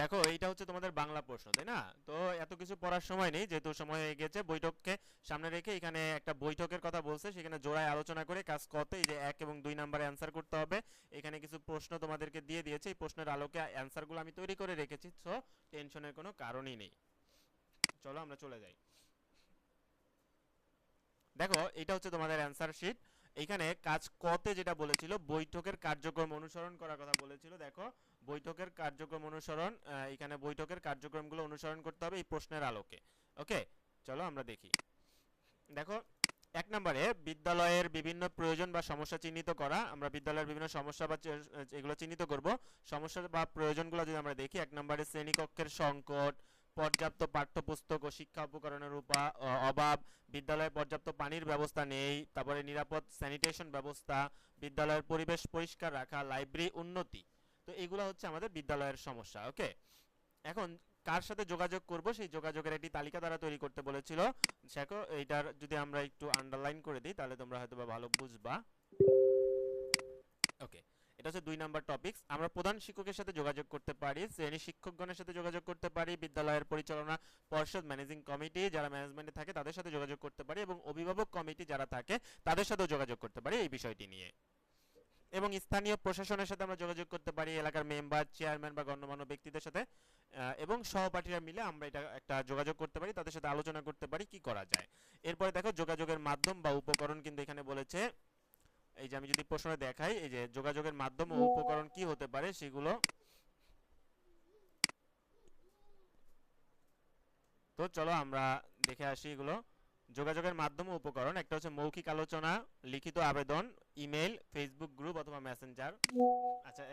দেখো, এইটা হচ্ছে তোমাদের বাংলা প্রশ্ন, তাই না? তো এত কিছু পড়ার সময় নেই, যেহেতু সময় হয়ে গেছে, বৈঠককে সামনে রেখে এখানে একটা বৈঠকের কথা বলছে, সেখানে জোড়ায় আলোচনা করে কাজ কতে এই যে এক এবং দুই নম্বরে অ্যান্সার করতে হবে। এখানে কিছু প্রশ্ন তোমাদেরকে দিয়ে দিয়েছে, এই প্রশ্নের আলোকে অ্যান্সারগুলো আমি তৈরি করে রেখেছি সো টেনশনের কোনো কারণই নেই। চলো আমরা চলে যাই। দেখো এটা হচ্ছে তোমাদের অ্যান্সার শিট এখানে কাজ কতে যেটা বলেছিল, বৈঠকের কার্যক্রম অনুসরণ করার কথা বলেছিল, দেখো। বৈঠকের কার্যক্রম অনুসরণ এখানে বৈঠকের কার্যক্রমগুলো অনুসরণ করতে হবে এই প্রশ্নের আলোকে। ওকে? চলো আমরা দেখি। দেখো, এক নম্বরে বিদ্যালয়ের বিভিন্ন প্রয়োজন বা সমস্যা চিহ্নিত করা। আমরা বিদ্যালয়ের বিভিন্ন সমস্যা বা এগুলো চিহ্নিত করব। সমস্যা বা প্রয়োজনগুলো যদি আমরা দেখি, এক নম্বরে শ্রেণীকক্ষের সংকট, পর্যাপ্ত পাঠ্যপুস্তক ও শিক্ষা উপকরণের উপা অভাব, বিদ্যালয়ে পর্যাপ্ত পানির ব্যবস্থা নেই, তারপরে নিরাপদ স্যানিটেশন ব্যবস্থা, বিদ্যালয়ের পরিবেশ পরিষ্কার রাখা লাইব্রেরি উন্নতি। তো এগুলো হচ্ছে আমাদের বিদ্যালয়ের সমস্যা ওকে এখন কার সাথে যোগাযোগ করব? সেই যোগাযোগের একটি তালিকা দ্বারা তৈরি করতে বলেছিল। দেখো, এইটার যদি আমরা একটু আন্ডারলাইন করে দিই, তাহলে তোমরা হয়তো ভালো বুঝবা। ওকে এটা হচ্ছে দুই নাম্বার টপিকস আমরা প্রধান শিক্ষকের সাথে যোগাযোগ করতে পারি, শ্রেণি শিক্ষকগণের সাথে যোগাযোগ করতে পারি, বিদ্যালয়ের পরিচালনা পর্ষদ ম্যানেজিং কমিটি যারা ম্যানেজমেন্টে থাকে তাদের সাথে যোগাযোগ করতে পারি এবং অভিভাবক কমিটি যারা থাকে তাদের সাথেও যোগাযোগ করতে পারি এই বিষয়টি নিয়ে। এবং স্থানীয় প্রশাসনের সাথে আমরা যোগাযোগ করতে পারি, এলাকার মেম্বার, চেয়ারম্যান বা গণ্যমান্য ব্যক্তিদের সাথে এবং সহপাঠীরা মিলে আমরা এটা একটা যোগাযোগ করতে পারি, তাদের সাথে আলোচনা করতে পারি কি করা যায়। এরপরে দেখো যোগাযোগের মাধ্যম বা উপকরণ কিন্তু এখানে বলেছে। এই যে আমি যদি প্রশ্নে দেখাই, এই যে যোগাযোগের মাধ্যম ও উপকরণ কি হতে পারে সেগুলো তো চলো আমরা দেখে আসি এগুলো। যোগাযোগের মাধ্যম উপকরণ, একটা হচ্ছে মৌখিক আলোচনা, লিখিত আবেদন ইমেল ফেসবুক গ্রুপ অথবা মেসেঞ্জার আচ্ছা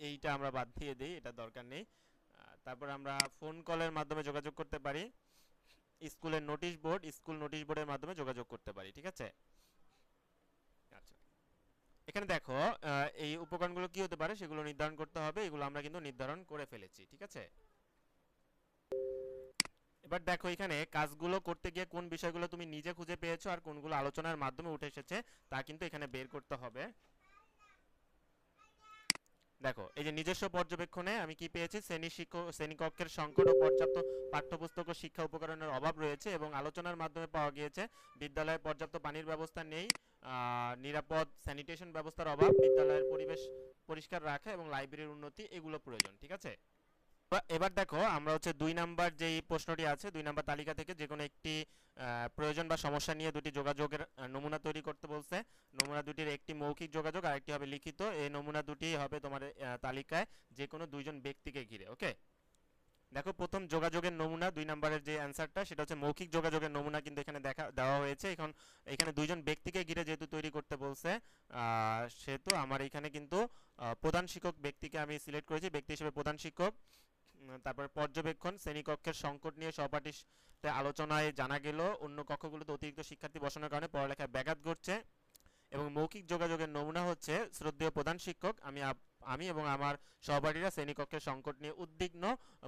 এইটা আমরা বাদ দিয়ে দিই, এটা দরকার নেই। তারপর আমরা ফোন কলের মাধ্যমে যোগাযোগ করতে পারি। স্কুলের নোটিশ বোর্ড স্কুল নোটিশ বোর্ডের মাধ্যমে যোগাযোগ করতে পারি, ঠিক আছে? আচ্ছা। এখানে দেখো এই উপকরণগুলো কি হতে পারে? সেগুলো নির্ধারণ করতে হবে, এগুলো আমরা কিন্তু নির্ধারণ করে ফেলেছি, ঠিক আছে? এবার দেখো এখানে কাজগুলো করতে গিয়ে কোন বিষয়গুলো তুমি নিজে খুঁজে পেয়েছ আর কোনগুলো আলোচনার মাধ্যমে উঠে এসেছে, তা কিন্তু এখানে বের করতে হবে। দেখো, এই যে নিজস্ব পর্যবেক্ষণে আমি কি পেয়েছি? শ্রেণি শিক্ষক, শ্রেণীকক্ষের সংকট ও পর্যাপ্ত পাঠ্যপুস্তক ও শিক্ষা উপকরণের অভাব রয়েছে এবং আলোচনার মাধ্যমে পাওয়া গিয়েছে, বিদ্যালয়ে পর্যাপ্ত পানির ব্যবস্থা নেই নিরাপদ স্যানিটেশন ব্যবস্থার অভাব, বিদ্যালয়ের পরিবেশ পরিষ্কার রাখা এবং লাইব্রেরির উন্নতি, এগুলো প্রয়োজন, ঠিক আছে? এবার- দেখো, আমরা হচ্ছে দুই নাম্বার যেই প্রশ্নটি আছে, দুই নাম্বার তালিকা থেকে যে কোনো একটি প্রয়োজন বা সমস্যা নিয়ে দুটি যোগাযোগের নমুনা তৈরি করতে বলছে। নমুনা দুটির একটি মৌখিক যোগাযোগ আর একটি হবে লিখিত। এই নমুনা দুটি হবে তোমার তালিকায় যে কোনো দুইজন ব্যক্তিকে ঘিরে, ওকে? দেখো, প্রথম যোগাযোগের নমুনা, দুই নম্বরের যে অ্যান্সারটা, সেটা হচ্ছে মৌখিক যোগাযোগের নমুনা কিন্তু এখানে দেখা, দেওয়া হয়েছে। এখন এখানে দুইজন ব্যক্তিকে ঘিরে যেহেতু তৈরি করতে বলছে সেহেতু আমার এখানে কিন্তু প্রধান শিক্ষক ব্যক্তিকে আমি সিলেক্ট করেছি, ব্যক্তি হিসেবে প্রধান শিক্ষক। তারপর পর্যবেক্ষণ, শ্রেণীকক্ষের সংকট নিয়ে সহপাঠীর সাথে আলোচনায় জানা গেল, অন্য কক্ষগুলোতে অতিরিক্ত শিক্ষার্থী বসানোর কারণে পড়ালেখায় ব্যাঘাত ঘটছে এবং মৌখিক যোগাযোগের নমুনা হচ্ছে শ্রদ্ধেয় প্রধান শিক্ষক, আমি আমি এবং আমার সহপাঠীরা শ্রেণীকক্ষের সংকট নিয়ে উদ্বিগ্ন।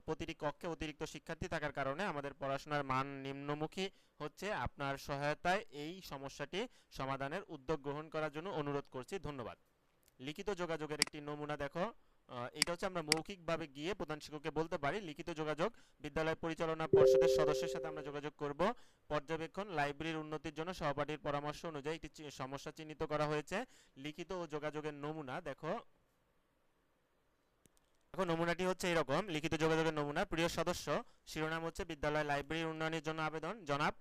প্রতিটি কক্ষে অতিরিক্ত শিক্ষার্থী থাকার কারণে আমাদের পড়াশোনার মান নিম্নমুখী হচ্ছে। আপনার সহায়তায় এই সমস্যাটি সমাধানের উদ্যোগ গ্রহণ করার জন্য অনুরোধ করছি। ধন্যবাদ। লিখিত যোগাযোগের একটি নমুনা দেখো। হচ্ছে আমরা মৌখিকভাবে গিয়ে প্রধান শিক্ষককে বলতে পারি, লিখিত যোগাযোগ, বিদ্যালয় পরিচালনা পর্ষদের সদস্যের সাথে আমরা যোগাযোগ করব। পর্যবেক্ষণ, লাইব্রেরির উন্নতির জন্য সহপাঠীর পরামর্শ অনুযায়ী একটি সমস্যা চিহ্নিত করা হয়েছে। লিখিত ও যোগাযোগের নমুনা, দেখো। দেখো, নমুনাটি হচ্ছে এরকম। লিখিত যোগাযোগের নমুনা। প্রিয় সদস্য, শিরোনাম হচ্ছে বিদ্যালয় লাইব্রেরির উন্নয়নের জন্য আবেদন। জনাব,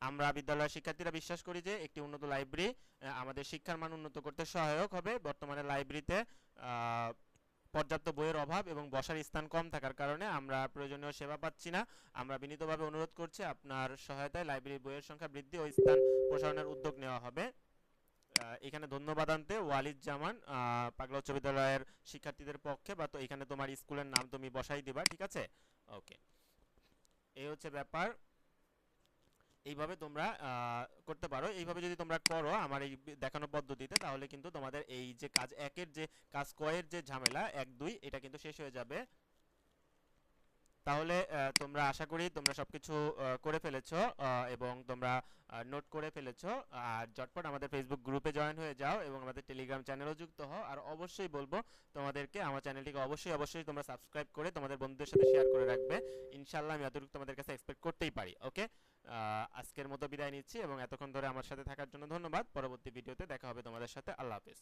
আমরা বিদ্যালয়ের শিক্ষার্থীরা বিশ্বাস করি যে একটি উন্নত লাইব্রেরি আমাদের শিক্ষার মান উন্নত করতে সহায়ক হবে। বর্তমানে লাইব্রেরিতে পর্যাপ্ত বইয়ের অভাব এবং বসার স্থান কম থাকার কারণে আমরা প্রয়োজনীয় সেবা পাচ্ছি না। আমরা বিনীতভাবে অনুরোধ করছি আপনার সহায়তায় লাইব্রেরির বইয়ের সংখ্যা বৃদ্ধি ও স্থান প্রসারণের উদ্যোগ নেওয়া হবে। এখানে ধন্যবাদ আনতে ওয়ালিদ জামান পাগলা উচ্চ বিদ্যালয়ের শিক্ষার্থীদের পক্ষে, বা তো এখানে তোমার স্কুলের নাম তুমি বসাই দিবা, ঠিক আছে? ওকে এই হচ্ছে ব্যাপার। এইভাবে তোমরা করতে পারো। এইভাবে যদি তোমরা করো আমার এই দেখানো পদ্ধতিতে, তাহলে কিন্তু তোমাদের এই যে কাজ, একের যে কাজ, কয়ের যে ঝামেলা, এক দুই, এটা কিন্তু শেষ হয়ে যাবে। তাহলে তোমরা আশা করি তোমরা সবকিছু করে ফেলেছো এবং তোমরা নোট করে ফেলেছো। আর ঝটপট আমাদের ফেসবুক গ্রুপে জয়েন হয়ে যাও এবং আমাদের টেলিগ্রাম চ্যানেলও যুক্ত হও। আর অবশ্যই বলব, তোমাদেরকে আমার চ্যানেলটিকে অবশ্যই অবশ্যই তোমরা সাবস্ক্রাইব করে তোমাদের বন্ধুদের সাথে শেয়ার করে রাখবে। ইনশাল্লাহ আমি এতটুকু তোমাদের কাছে এক্সপেক্ট করতেই পারি ওকে আজকের মতো বিদায় নিচ্ছি এবং এতক্ষণ ধরে আমার সাথে থাকার জন্য ধন্যবাদ। পরবর্তী ভিডিওতে দেখা হবে তোমাদের সাথে। আল্লাহ হাফেজ।